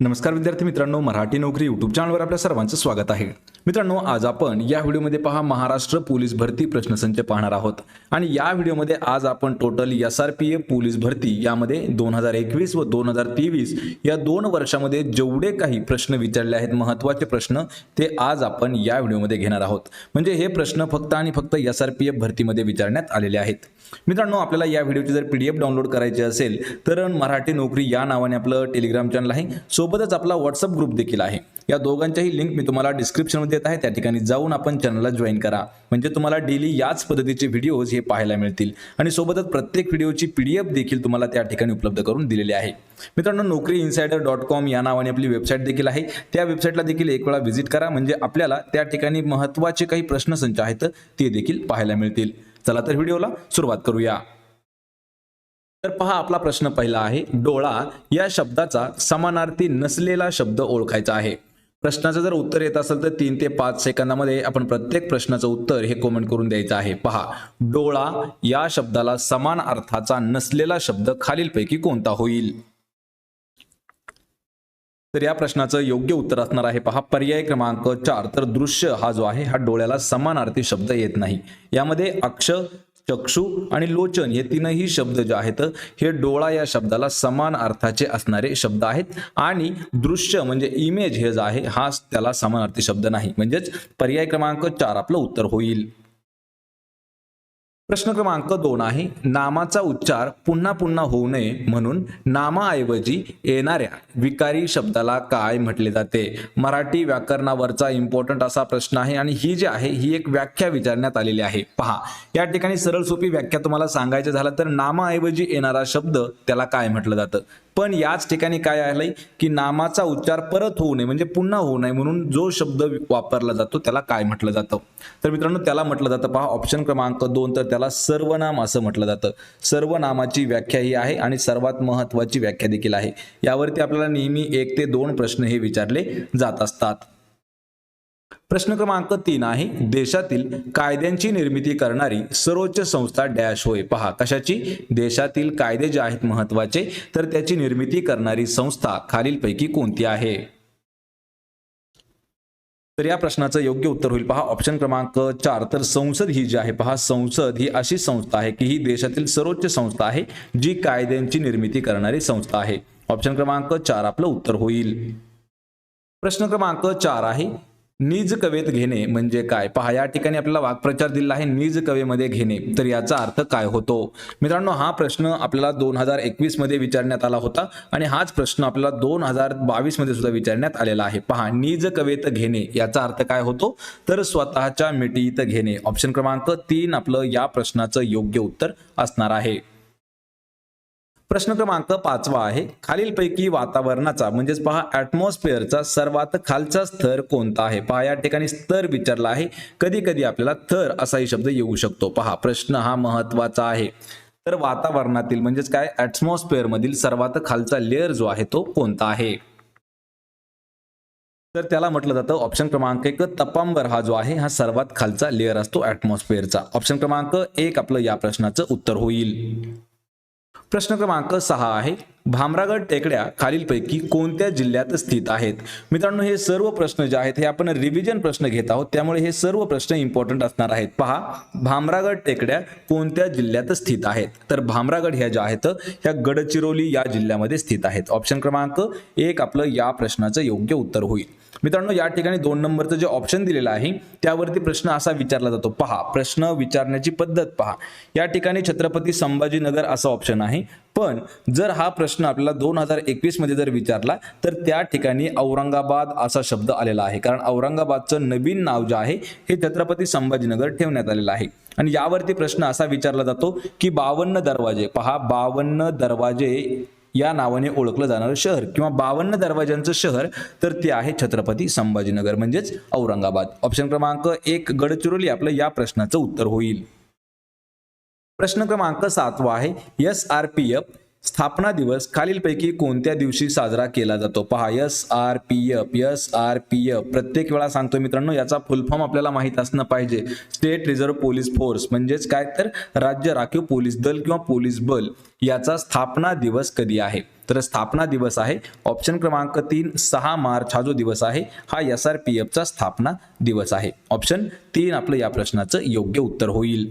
नमस्कार विद्यार्थी मित्रांनो मराठी नोकरी युट्यूब चॅनलवर आपल्या सर्वांचं स्वागत आहे. मित्रांनो आज आपण या व्हिडिओमध्ये पहा महाराष्ट्र पोलीस भरती प्रश्नसंच पाहणार आहोत. आणि या व्हिडिओमध्ये आज आपण total S R P F police भरती यामध्ये दोन हजार एकवीस व दोन हजार तेवीस या दोन वर्षामध्ये जेवढे काही प्रश्न विचारले आहेत महत्त्वाचे प्रश्न ते आज आपण या व्हिडिओमध्ये घेणार आहोत. म्हणजे हे प्रश्न फक्त आणि फक्त एस आर पी एफ भरतीमध्ये विचारण्यात आलेले आहेत. मित्रांनो आपल्याला या व्हिडिओची जर पी डी एफ डाउनलोड करायची असेल तर मराठी नोकरी या नावाने आपलं टेलिग्राम चॅनल आहे. सोबतच आपला व्हॉट्सअप ग्रुप देखील आहे. या दोघांच्याही लिंक मी तुम्हाला डिस्क्रिप्शनमध्ये देत आहे. त्या ठिकाणी जाऊन आपण चॅनलला जॉईन करा. म्हणजे तुम्हाला डेली याच पद्धतीचे व्हिडिओज हे पाहायला मिळतील. आणि सोबतच प्रत्येक व्हिडिओची पी डी एफ देखील तुम्हाला त्या ठिकाणी उपलब्ध करून दिलेली आहे. मित्रांनो नोकरी इन्सायडर डॉट कॉम या नावाने आपली वेबसाईट देखील आहे. त्या वेबसाईटला देखील एक वेळा व्हिजिट करा. म्हणजे आपल्याला त्या ठिकाणी महत्त्वाचे काही प्रश्नसंच आहेत ते देखील पाहायला मिळतील. चला तर व्हिडिओला सुरुवात करूया. तर पहा आपला प्रश्न पहिला आहे डोळा या शब्दाचा समानार्थी नसलेला शब्द ओळखायचा आहे. प्रश्नाचं जर उत्तर येत असेल तर तीन ते पाच सेकंदामध्ये आपण प्रत्येक प्रश्नाचं उत्तर हे कमेंट करून द्यायचं आहे. पहा डोळा या शब्दाला समान अर्थाचा नसलेला शब्द खालीलपैकी कोणता होईल? तर या प्रश्नाचं योग्य उत्तर असणार आहे. पहा पर्याय क्रमांक चार. तर दृश्य हा जो आहे हा डोळ्याला समानार्थी शब्द येत नाही. यामध्ये अक्ष चक्षु आणि लोचन हे तीनही शब्द जे आहेत हे डोळा या शब्दाला समान अर्थाचे असणारे शब्द आहेत. आणि दृश्य म्हणजे इमेज हे जे आहे हा त्याला समानार्थी शब्द नाही. म्हणजेच पर्याय क्रमांक चार आपलं उत्तर होईल. प्रश्न क्रमांक दोन आहे नामाचा उच्चार पुन्हा पुन्हा होऊ नये म्हणून नामाऐवजी येणाऱ्या विकारी शब्दाला काय म्हटले जाते? मराठी व्याकरणावरचा इम्पॉर्टंट असा प्रश्न आहे आणि ही जी आहे ही एक व्याख्या विचारण्यात आलेली आहे. पहा या ठिकाणी सरळ सोपी व्याख्या तुम्हाला सांगायचं झालं तर नामाऐवजी येणारा शब्द त्याला काय म्हटलं जातं? पण याच ठिकाणी काय आलंय की नामाचा उच्चार परत होऊ नये म्हणजे पुन्हा होऊ नये म्हणून जो शब्द वापरला जातो त्याला काय म्हटलं जातं? तर मित्रांनो त्याला म्हटलं जातं. पहा ऑप्शन क्रमांक दोन तर त्याला सर्वनाम असं म्हटलं जातं. सर्वनामाची व्याख्या ही आहे आणि सर्वात महत्वाची व्याख्या देखील आहे. यावरती आपल्याला नेहमी एक ते दोन प्रश्न हे विचारले जात असतात. प्रश्न क्रमांक तीन आहे देशातील कायद्यांची निर्मिती करणारी सर्वोच्च संस्था डॅश होय. पहा कशाची? देशातील कायदे जे आहेत महत्त्वाचे तर त्याची निर्मिती करणारी संस्था खालीलपैकी कोणती आहे? तर या प्रश्नाचं योग्य उत्तर होईल. पहा ऑप्शन क्रमांक चार. तर संसद ही जी आहे पहा संसद ही अशी संस्था आहे की ही देशातील सर्वोच्च संस्था आहे जी कायद्यांची निर्मिती करणारी संस्था आहे. ऑप्शन क्रमांक चार आपलं उत्तर होईल. प्रश्न क्रमांक चार आहे निज कवेत घेणे म्हणजे काय? पहा या ठिकाणी आपल्याला वाक्प्रचार दिला आहे निज कवेमध्ये घेणे. तर याचा अर्थ काय होतो? मित्रांनो हा प्रश्न आपल्याला दोन हजार एकवीसमध्ये विचारण्यात आला होता आणि हाच प्रश्न आपल्याला दोन हजार बावीसमध्ये सुद्धा विचारण्यात आलेला आहे. पहा निज कवेत घेणे याचा अर्थ काय होतो? तर स्वतःच्या मिटीत घेणे. ऑप्शन क्रमांक तीन आपलं या प्रश्नाचं योग्य उत्तर असणार आहे. प्रश्न क्रमांक पाचवा आहे. खालीलपैकी वातावरणाचा म्हणजेच पहा ऍटमॉस्फिअरचा सर्वात खालचा स्तर कोणता आहे? पहा या ठिकाणी स्तर विचारला आहे. कधी कधी आपल्याला थर असाही शब्द येऊ शकतो. पहा प्रश्न हा महत्त्वाचा आहे. तर वातावरणातील म्हणजेच काय? ऍटमॉस्फिअर मधील सर्वात खालचा लेअर जो आहे तो कोणता आहे? तर त्याला म्हटलं जातं ऑप्शन क्रमांक एक तपांबर हा जो आहे हा सर्वात खालचा लेअर असतो ऍटमॉस्फिअरचा ऑप्शन क्रमांक एक आपलं या प्रश्नाचं उत्तर होईल. प्रश्न क्रमांक सहा आहे. भामरागड टेकड्या खालीलपैकी कोणत्या जिल्ह्यात स्थित आहेत? मित्रांनो हे सर्व प्रश्न जे आहेत हे आपण रिव्हिजन प्रश्न घेत आहोत. त्यामुळे हे सर्व प्रश्न इम्पॉर्टंट असणार आहेत. पहा भामरागड टेकड्या कोणत्या जिल्ह्यात स्थित आहेत? तर भामरागड ह्या ज्या आहेत ह्या गडचिरोली या जिल्ह्यामध्ये स्थित आहेत. ऑप्शन क्रमांक एक आपलं या प्रश्नाचं योग्य उत्तर होईल. मित्रांनो या ठिकाणी दोन नंबरचं जे ऑप्शन दिलेलं आहे त्यावरती प्रश्न असा विचारला जातो. पहा प्रश्न विचारण्याची पद्धत पहा. या ठिकाणी छत्रपती संभाजीनगर असं ऑप्शन आहे. पण जर हा प्रश्न आपल्याला दोन हजार एकवीसमध्ये जर विचारला तर त्या ठिकाणी औरंगाबाद असा शब्द आलेला आहे. कारण औरंगाबादचं नवीन नाव जे आहे हे छत्रपती संभाजीनगर ठेवण्यात आलेलं आहे. आणि यावरती प्रश्न असा विचारला जातो की बावन्न दरवाजे पहा बावन्न दरवाजे या नावाने ओळखलं जाणारं शहर किंवा बावन्न दरवाज्यांचं शहर तर ते आहे छत्रपती संभाजीनगर म्हणजेच औरंगाबाद. ऑप्शन क्रमांक एक गडचिरोली. आपलं या प्रश्नाचं उत्तर होईल. प्रश्न क्रमांक सातवा आहे. एस आर पी एफ स्थापना दिवस खालीलपैकी कोणत्या दिवशी साजरा केला जातो? पहा S R P F S R P F. प्रत्येक वेळा सांगतो मित्रांनो याचा फुल फॉर्म आपल्याला माहीत असणं पाहिजे. स्टेट रिझर्व्ह पोलीस फोर्स म्हणजेच काय? तर राज्य राखीव पोलीस दल किंवा पोलीस बल याचा स्थापना दिवस कधी आहे? तर स्थापना दिवस आहे. ऑप्शन क्रमांक तीन सहा मार्च हा जो दिवस आहे हा एस आर पी एफचा स्थापना दिवस आहे. ऑप्शन तीन आपलं या प्रश्नाचं योग्य उत्तर होईल.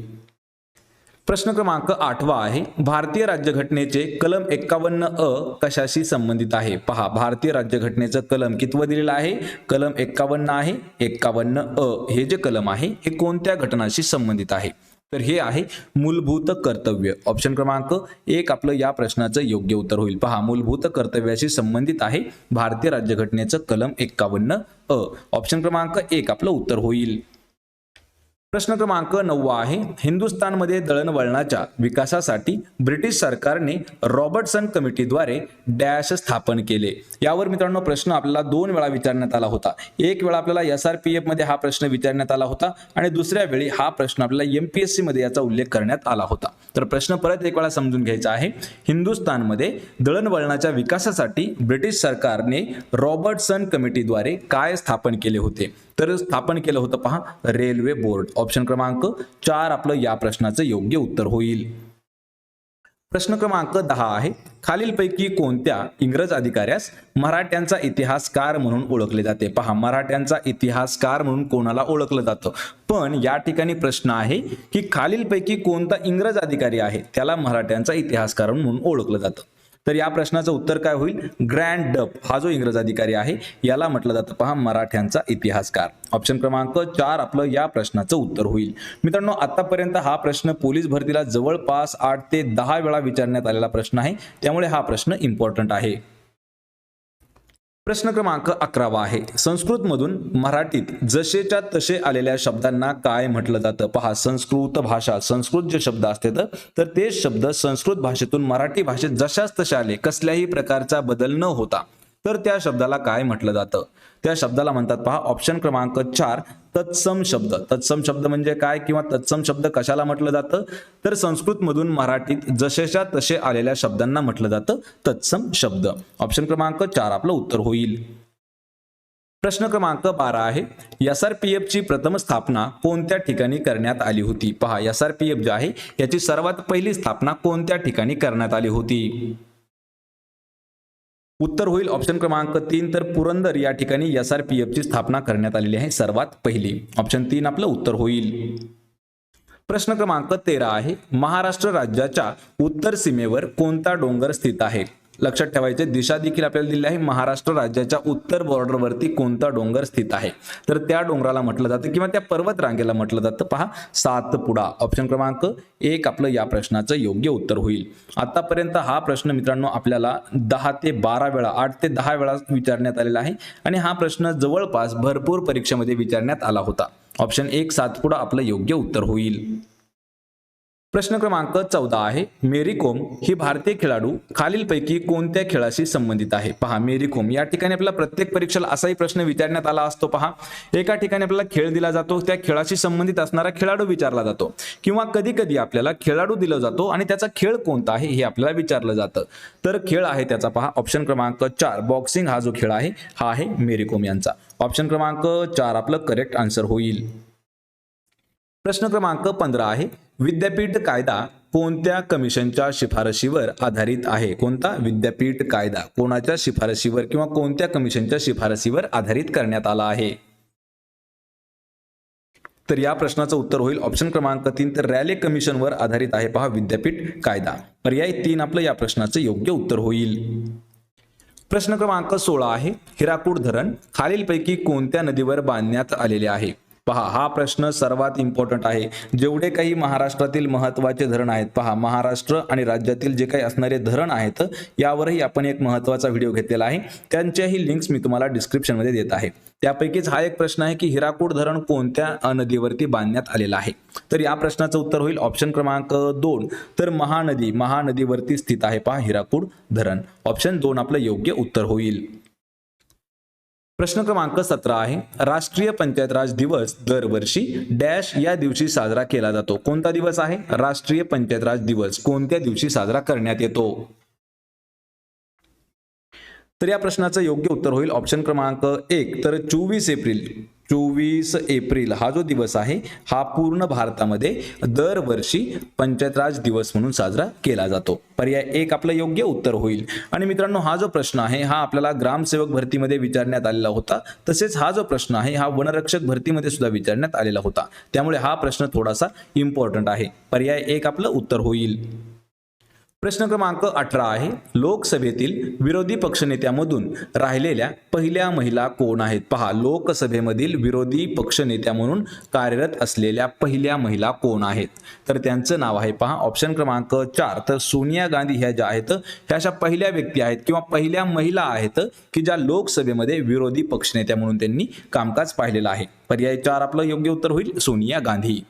प्रश्न क्रमांक आठवा आहे. भारतीय राज्यघटनेचे कलम एक्कावन्न अ कशाशी संबंधित आहे? पहा भारतीय राज्यघटनेचं कलम कितवं दिलेलं आहे? कलम एक्कावन्न आहे एक्कावन्न अ. हे जे कलम आहे हे कोणत्या घटनाशी संबंधित आहे? तर हे आहे मूलभूत कर्तव्य. ऑप्शन क्रमांक एक आपलं या प्रश्नाचं योग्य उत्तर होईल. पहा मूलभूत कर्तव्याशी संबंधित आहे भारतीय राज्यघटनेचं कलम एक्कावन्न अ. ऑप्शन क्रमांक एक आपलं उत्तर होईल. प्रश्न क्रमांक नववा आहे हिंदुस्थानमध्ये दळणवळणाच्या विकासासाठी ब्रिटिश सरकारने रॉबर्टसन कमिटीद्वारे डॅश स्थापन केले. यावर मित्रांनो प्रश्न आपल्याला दोन वेळा विचारण्यात आला होता. एक वेळा आपल्याला एस आर पी एफमध्ये हा प्रश्न विचारण्यात आला होता आणि दुसऱ्या वेळी हा प्रश्न आपल्याला एमपीएससी मध्ये याचा उल्लेख करण्यात आला होता. तर प्रश्न परत एक वेळा समजून घ्यायचा आहे. हिंदुस्थानमध्ये दळणवळणाच्या विकासासाठी ब्रिटिश सरकारने रॉबर्टसन कमिटीद्वारे काय स्थापन केले होते? तर स्थापन केलं होतं पहा रेल्वे बोर्ड. ऑप्शन क्रमांक चार आपलं या प्रश्नाचं योग्य उत्तर होईल. प्रश्न क्रमांक दहा आहे. खालीलपैकी कोणत्या इंग्रज अधिकाऱ्यास मराठ्यांचा इतिहासकार म्हणून ओळखले जाते? पहा मराठ्यांचा इतिहासकार म्हणून कोणाला ओळखलं जातं? पण या ठिकाणी प्रश्न आहे की खालीलपैकी कोणता इंग्रज अधिकारी आहे? त्याला मराठ्यांचा इतिहासकार म्हणून ओळखलं जातं. तर या प्रश्नाचं उत्तर काय होईल? ग्रँड डप हा जो इंग्रज अधिकारी आहे याला म्हटलं जातं पहा मराठ्यांचा इतिहासकार. ऑप्शन क्रमांक चार आपलं या प्रश्नाचं उत्तर होईल. मित्रांनो आतापर्यंत हा प्रश्न पोलीस भरतीला जवळपास आठ ते दहा वेळा विचारण्यात आलेला प्रश्न आहे. त्यामुळे हा प्रश्न इम्पॉर्टंट आहे. प्रश्न क्रमांक अकरावा आहे. संस्कृतमधून मराठीत जसेच्या तसे आलेल्या शब्दांना काय म्हटलं जातं? पहा संस्कृत भाषा संस्कृत जे शब्द असते तर ते शब्द संस्कृत भाषेतून मराठी भाषेत जशाच तसे आले कसल्याही प्रकारचा बदल न होता. तर त्या शब्दाला काय म्हटलं जातं? त्या शब्दाला म्हणतात पहा ऑप्शन क्रमांक चार तत्सम शब्द. तत्सम शब्द म्हणजे काय किंवा तत्सम शब्द कशाला म्हटलं जातं? तर संस्कृतमधून मराठीत जसेच्या तसे आलेल्या शब्दांना म्हटलं जातं तत्सम शब्द. ऑप्शन क्रमांक चार आपलं उत्तर होईल. प्रश्न क्रमांक बारा आहे. एस आर पी एफची प्रथम स्थापना कोणत्या ठिकाणी करण्यात आली होती? पहा एस आर पी एफ जे आहे याची सर्वात पहिली स्थापना कोणत्या ठिकाणी करण्यात आली होती? उत्तर होईल ऑप्शन क्रमांक तीन तर पुरंदर या ठिकाणी एस आर पी एफची स्थापना करण्यात आलेली आहे सर्वात पहिली. ऑप्शन तीन आपलं उत्तर होईल. प्रश्न क्रमांक तेरा आहे महाराष्ट्र राज्याच्या उत्तर सीमेवर कोणता डोंगर स्थित आहे? लक्षात ठेवायचे दिशा देखील आपल्याला दिली आहे. महाराष्ट्र राज्याच्या उत्तर बॉर्डरवरती कोणता डोंगर स्थित आहे? तर त्या डोंगराला म्हटलं जातं किंवा त्या पर्वत रांगेला म्हटलं जातं. पहा सातपुडा. ऑप्शन क्रमांक एक आपलं या प्रश्नाचं योग्य उत्तर होईल. आतापर्यंत हा प्रश्न मित्रांनो आपल्याला दहा ते बारा वेळा आठ ते दहा वेळा विचारण्यात आलेला आहे आणि हा प्रश्न जवळपास भरपूर परीक्षेमध्ये विचारण्यात आला होता. ऑप्शन एक सातपुडा आपलं योग्य उत्तर होईल. प्रश्न क्रमांक चौदा आहे. मेरी कोम ही भारतीय खेळाडू खालीलपैकी कोणत्या खेळाशी संबंधित आहे? पहा मेरी कोम या ठिकाणी आपल्याला प्रत्येक परीक्षेला असाही प्रश्न विचारण्यात आला असतो पहा. एका ठिकाणी आपल्याला खेळ दिला जातो त्या खेळाशी संबंधित असणारा खेळाडू विचारला जातो. किंवा कधी कधी आपल्याला खेळाडू दिला जातो आणि त्याचा खेळ कोणता आहे हे आपल्याला विचारलं जातं. तर खेळ आहे त्याचा पहा. ऑप्शन क्रमांक चार बॉक्सिंग हा जो खेळ आहे हा आहे मेरी कोम यांचा. ऑप्शन क्रमांक चार आपलं करेक्ट आन्सर होईल. प्रश्न क्रमांक पंधरा आहे. विद्यापीठ कायदा कोणत्या कमिशनच्या शिफारशीवर आधारित आहे? कोणता विद्यापीठ कायदा कोणाच्या शिफारशीवर किंवा कोणत्या कमिशनच्या शिफारशीवर आधारित करण्यात आला आहे? तर या प्रश्नाचं उत्तर होईल ऑप्शन क्रमांक तीन. तर रॅले कमिशनवर आधारित आहे पहा विद्यापीठ कायदा. पर्याय तीन आपलं या प्रश्नाचं योग्य उत्तर होईल. प्रश्न क्रमांक सोळा आहे. हिराकूड धरण खालीलपैकी कोणत्या नदीवर बांधण्यात आलेले आहे? पहा हा प्रश्न सर्वात इम्पॉर्टंट आहे. जेवढे काही महाराष्ट्रातील महत्त्वाचे धरण आहेत पहा महाराष्ट्र आणि राज्यातील जे काही असणारे धरण आहेत यावरही आपण एक महत्त्वाचा व्हिडिओ घेतलेला आहे. त्यांच्याही लिंक्स मी तुम्हाला डिस्क्रिप्शनमध्ये देत आहे. त्यापैकीच हा एक प्रश्न आहे की हिराकूड धरण कोणत्या नदीवरती बांधण्यात आलेला आहे? तर या प्रश्नाचं उत्तर होईल ऑप्शन क्रमांक दोन. तर महानदी महानदीवरती स्थित आहे पहा हिराकूड धरण. ऑप्शन दोन आपलं योग्य उत्तर होईल. प्रश्न क्रमांक सतरा आहे. राष्ट्रीय पंचायत राज दिवस दरवर्षी डॅश या दिवशी साजरा केला जातो. कोणता दिवस आहे? राष्ट्रीय पंचायत राज दिवस कोणत्या दिवशी साजरा करण्यात येतो? तर या प्रश्नाचं योग्य उत्तर होईल ऑप्शन क्रमांक एक. तर चोवीस एप्रिल चोवीस एप्रिल हा जो दिवस आहे हा पूर्ण भारतामध्ये दरवर्षी पंचायत राज दिवस म्हणून साजरा केला जातो. पर्याय एक आपलं योग्य उत्तर होईल. आणि मित्रांनो हा जो प्रश्न आहे हा आपल्याला ग्रामसेवक भरतीमध्ये विचारण्यात आलेला होता. तसेच हा जो प्रश्न आहे हा वनरक्षक भरतीमध्ये सुद्धा विचारण्यात आलेला होता. त्यामुळे हा प्रश्न थोडासा इम्पॉर्टंट आहे. पर्याय एक आपलं उत्तर होईल. प्रश्न क्रमांक अठरा आहे. लोकसभेतील विरोधी पक्षनेत्यामधून राहिलेल्या पहिल्या महिला कोण आहेत? पहा लोकसभेमधील विरोधी पक्षनेत्या म्हणून कार्यरत असलेल्या पहिल्या महिला कोण आहेत? तर त्यांचं नाव आहे पहा ऑप्शन क्रमांक चार. तर सोनिया गांधी ह्या ज्या आहेत ह्या अशा पहिल्या व्यक्ती आहेत किंवा पहिल्या महिला आहेत की ज्या लोकसभेमध्ये विरोधी पक्षनेत्या म्हणून त्यांनी कामकाज पाहिलेलं आहे. पर्याय चार आपलं योग्य उत्तर होईल. सोनिया गांधी.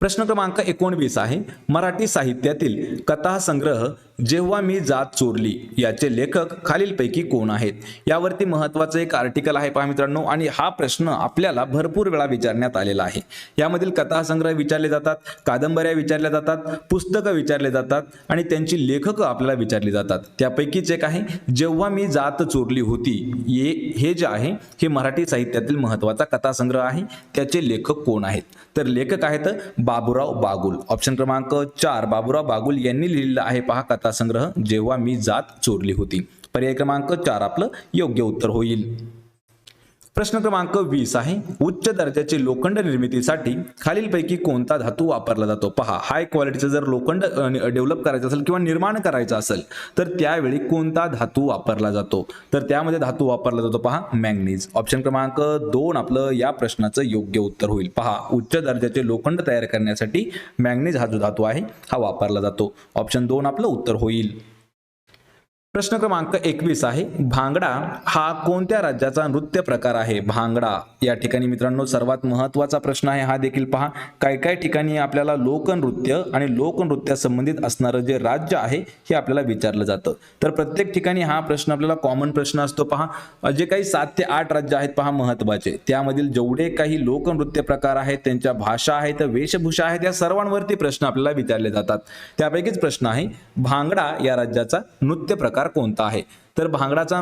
प्रश्न क्रमांक एकोणवीस आहे. मराठी साहित्यातील कथा संग्रह जेव्हा मी जात चोरली याचे लेखक खालीलपैकी कोण आहेत? यावरती महत्वाचं एक आर्टिकल आहे पहा मित्रांनो आणि हा प्रश्न आपल्याला भरपूर वेळा विचारण्यात आलेला आहे. यामधील कथासंग्रह विचारले जातात कादंबऱ्या विचारल्या जातात पुस्तकं विचारले जातात आणि त्यांची लेखकं आपल्याला विचारली जातात. त्यापैकीच एक आहे जेव्हा मी जात चोरली होती ये हे जे आहे हे मराठी साहित्यातील महत्त्वाचा कथासंग्रह आहे त्याचे लेखक कोण आहेत? तर लेखक आहेत बाबुराव बागुल. ऑप्शन क्रमांक चार बाबुराव बागुल यांनी लिहिलेलं आहे पहा कथा कथासंग्रह जेव्हा मी जात चोरली होती. पर्याय क्रमांक चार आपलं योग्य उत्तर होईल. प्रश्न क्रमांक वीस आहे. उच्च दर्जाचे लोखंड निर्मितीसाठी खालीलपैकी कोणता धातू वापरला जातो? पहा हाय क्वालिटीचं जर लोखंड डेव्हलप करायचं असेल किंवा निर्माण करायचं असेल तर त्यावेळी कोणता धातू वापरला जातो? तर त्यामध्ये धातू वापरला जातो पहा मॅंगनीज ऑप्शन क्रमांक दोन आपलं या प्रश्नाचं योग्य उत्तर होईल. पहा उच्च दर्जाचे लोखंड तयार करण्यासाठी मॅंगनीज हा जो धातू आहे हा वापरला जातो. ऑप्शन दोन आपलं उत्तर होईल. प्रश्न क्रमांक एकवीस आहे भांगडा हा कोणत्या राज्याचा नृत्य प्रकार आहे? भांगडा. या ठिकाणी मित्रांनो सर्वात महत्त्वाचा प्रश्न आहे हा देखील पहा. काय काय ठिकाणी आपल्याला लोकनृत्य आणि लोकनृत्या संबंधित असणारं जे राज्य आहे हे आपल्याला विचारलं जातं. तर प्रत्येक ठिकाणी हा प्रश्न आपल्याला कॉमन प्रश्न असतो पहा. जे काही सात ते आठ राज्य आहेत पहा महत्त्वाचे त्यामधील जेवढे काही लोकनृत्य प्रकार आहेत त्यांच्या भाषा आहेत वेशभूषा आहेत या सर्वांवरती प्रश्न आपल्याला विचारले जातात. त्यापैकीच प्रश्न आहे भांगडा या राज्याचा नृत्य प्रकार कोणता आहे? तर भांगडाचा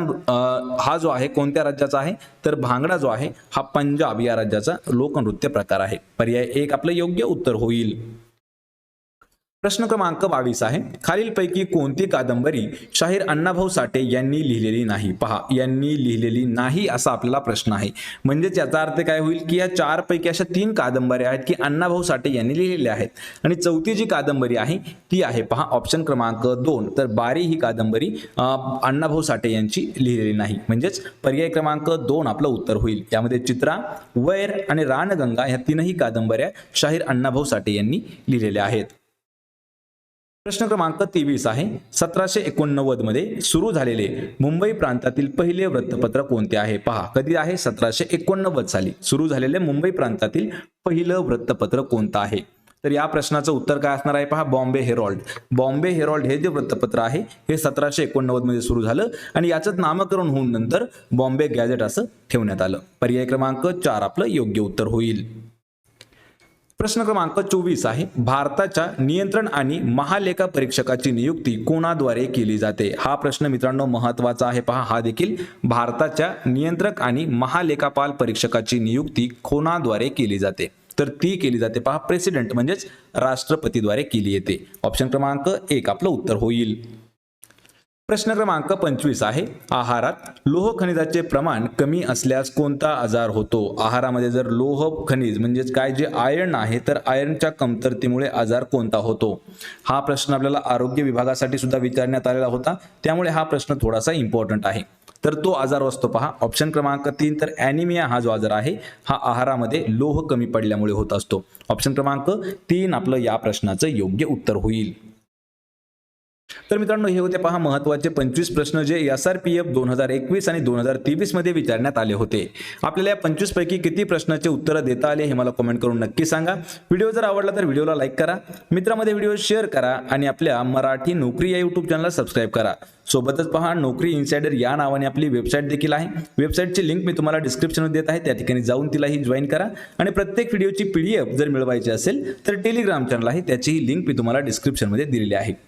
हा जो आहे कोणत्या राज्याचा आहे? तर भांगडा जो आहे हा पंजाब या राज्याचा लोकनृत्य प्रकार आहे. पर्याय एक आपलं योग्य उत्तर होईल. प्रश्न क्रमांक बावीस आहे. खालीलपैकी कोणती कादंबरी शाहीर अण्णाभाऊ साठे यांनी लिहिलेली नाही? पहा यांनी लिहिलेली नाही असा आपल्याला प्रश्न आहे. म्हणजेच याचा अर्थ काय होईल की या चार पैकी अशा तीन कादंबऱ्या आहेत की अण्णाभाऊ साठे यांनी लिहिलेल्या आहेत. आणि चौथी जी कादंबरी आहे ती आहे पहा ऑप्शन क्रमांक दोन. तर बारी ही कादंबरी अण्णाभाऊ साठे यांची लिहिलेली नाही. म्हणजेच पर्याय क्रमांक दोन आपलं उत्तर होईल. यामध्ये चित्रा वैर आणि रानगंगा ह्या तीनही कादंबऱ्या शाहीर अण्णाभाऊ साठे यांनी लिहिलेल्या आहेत. प्रश्न क्रमांक तेवीस आहे. सतराशे एकोणनव्वदमध्ये सुरू झालेले मुंबई प्रांतातील पहिले वृत्तपत्र कोणते आहे? पहा कधी आहे? सतराशे एकोणनव्वद साली सुरू झालेले मुंबई प्रांतातील पहिलं वृत्तपत्र कोणतं आहे? तर या प्रश्नाचं उत्तर काय असणार आहे? पहा बॉम्बे हेरॉल्ड. बॉम्बे हेरॉल्ड हे जे वृत्तपत्र आहे हे सतराशे एकोणनव्वदमध्ये सुरू झालं आणि याचं नामकरण होऊन नंतर बॉम्बे गॅझेट असं ठेवण्यात आलं. पर्याय क्रमांक चार आपलं योग्य उत्तर होईल. प्रश्न क्रमांक चोवीस आहे. भारताच्या नियंत्रण आणि महालेखा परीक्षकाची नियुक्ती कोणाद्वारे केली जाते? हा प्रश्न मित्रांनो महत्त्वाचा आहे. पहा हा देखील भारताच्या नियंत्रक आणि महालेखापाल परीक्षकाची नियुक्ती कोणाद्वारे केली जाते? तर ती केली जाते. पहा प्रेसिडेंट म्हणजेच राष्ट्रपतीद्वारे केली येते. ऑप्शन क्रमांक एक आपलं उत्तर होईल. प्रश्न क्रमांक पंचवीस आहे. आहारात लोह खनिजाचे प्रमाण कमी असल्यास कोणता आजार होतो? आहारामध्ये जर लोह खनिज म्हणजेच काय जे आयर्न आहे तर आयर्नच्या कमतरतेमुळे आजार कोणता होतो? हा प्रश्न आपल्याला आरोग्य विभागासाठी सुद्धा विचारण्यात आलेला होता. त्यामुळे हा प्रश्न थोडासा इम्पॉर्टंट आहे. तर तो आजार असतो पहा. ऑप्शन क्रमांक तीन तर ॲनिमिया हा जो आजार आहे हा आहारामध्ये लोह कमी पडल्यामुळे होत असतो. ऑप्शन क्रमांक तीन आपलं या प्रश्नाचं योग्य उत्तर होईल. तर मित्रांनो हे होते पहा महत्त्वाचे पंचवीस प्रश्न जे एस आर पी एफ दोन हजार एकवीस आणि दोन हजार तेवीसमध्ये विचारण्यात आले होते. आपल्याला या पंचवीस पैकी किती प्रश्नाचे उत्तरं देता आले हे मला कमेंट करून नक्की सांगा. व्हिडिओ जर आवडला तर व्हिडिओला लाईक करा. मित्रामध्ये व्हिडिओ शेअर करा आणि आपल्या मराठी नोकरी या युट्यूब चॅनलला सबस्क्राईब करा. सोबतच पहा नोकरी इन्सायडर या नावाने आपली वेबसाईट देखील आहे. वेबसाईटची लिंक मी तुम्हाला डिस्क्रिप्शनमध्ये देत आहे. त्या ठिकाणी जाऊन तिलाही जॉईन करा. आणि प्रत्येक व्हिडिओची पीडीएफ जर मिळवायची असेल तर टेलिग्राम चॅनल आहे त्याचीही लिंक मी तुम्हाला डिस्क्रिप्शनमध्ये दिलेली आहे.